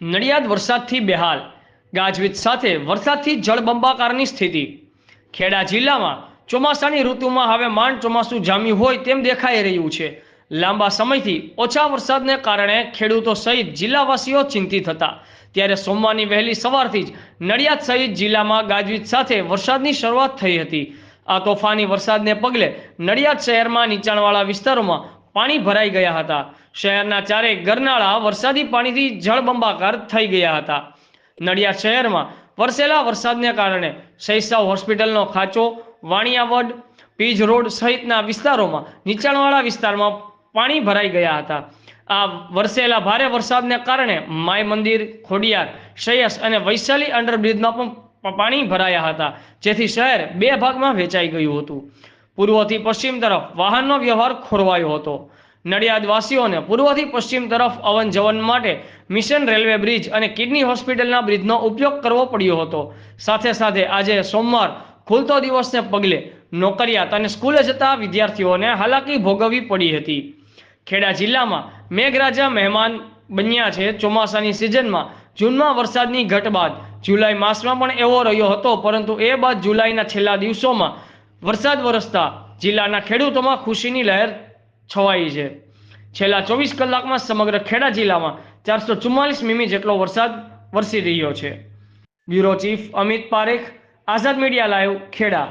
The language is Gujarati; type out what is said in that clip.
નડિયાદ વરસાદથી બેહાલ. ગાજવીજ સાથે વરસાદથી જળબંબાકારની સ્થિતિ. ખેડા જિલ્લામાં ચોમાસાની ઋતુમાં હવે માંડ ચોમાસું જામ્યું હોય તેમ દેખાઈ રહ્યું છે. લાંબા સમયથી ઓછા વરસાદને કારણે ખેડૂતો સહિત જિલ્લાવાસીઓ ચિંતિત હતા. ત્યારે સોમવારની વહેલી સવારથી જ નડિયાદ સહિત જિલ્લામાં ગાજવીજ સાથે વરસાદની શરૂઆત થઈ હતી. આ તોફાની વરસાદને પગલે નડિયાદ શહેરમાં નીચાણવાળા વિસ્તારોમાં પાણી ભરાઈ ગયા હતા. શહેરના ચારે ગરનાળા વરસાદી પાણીથી જળબંબાકાર થઈ ગયા હતા. નડિયાદ શહેરમાં વરસેલા વરસાદને કારણે શૈસાવ હોસ્પિટલનો ખાંચો વાણિયાવડ પીજ રોડ સહિતના વિસ્તારોમાં નીચાણવાળા વિસ્તારમાં પાણી ભરાઈ ગયા હતા. આ વરસેલા ભારે વરસાદને કારણે માય મંદિર, ખોડિયાર શૈયસ અને વૈશાલી અંડરબ્રિજમાં પણ પાણી ભરાયા હતા, જેથી શહેર બે ભાગમાં વેચાઈ ગયું હતું. પૂર્વથી પશ્ચિમ તરફ વાહનનો વ્યવહાર ખોરવાયો હતો. નડિયાદવાસીઓને પૂર્વથી પશ્ચિમ તરફ અવન જવન માટે મિશન રેલવે બ્રિજ અને કિડની હોસ્પિટલના બ્રિજનો ઉપયોગ કરવો પડ્યો હતો. સાથે સાથે આજે સોમવાર ખુલતો દિવસને પગલે નોકરિયાત અને સ્કૂલે જતા વિદ્યાર્થીઓને હાલાકી ભોગવવી પડી હતી. ખેડા જિલ્લામાં મેઘરાજા મહેમાન બન્યા છે. ચોમાસાની સિઝનમાં જૂનમાં વરસાદની ઘટ બાદ જુલાઈ માસમાં પણ એવો રહ્યો હતો, પરંતુ એ બાદ જુલાઈના છેલ્લા દિવસોમાં વરસાદ વરસતા જિલ્લાના ખેડૂતોમાં ખુશીની લહેર છવાઈ છે. છેલ્લા ચોવીસ કલાકમાં સમગ્ર ખેડા જિલ્લામાં ચારસો ચુમ્માલીસ મીમી જેટલો વરસાદ વરસી રહ્યો છે. Bureau chief Amit Parekh, Azad media live, Kheda.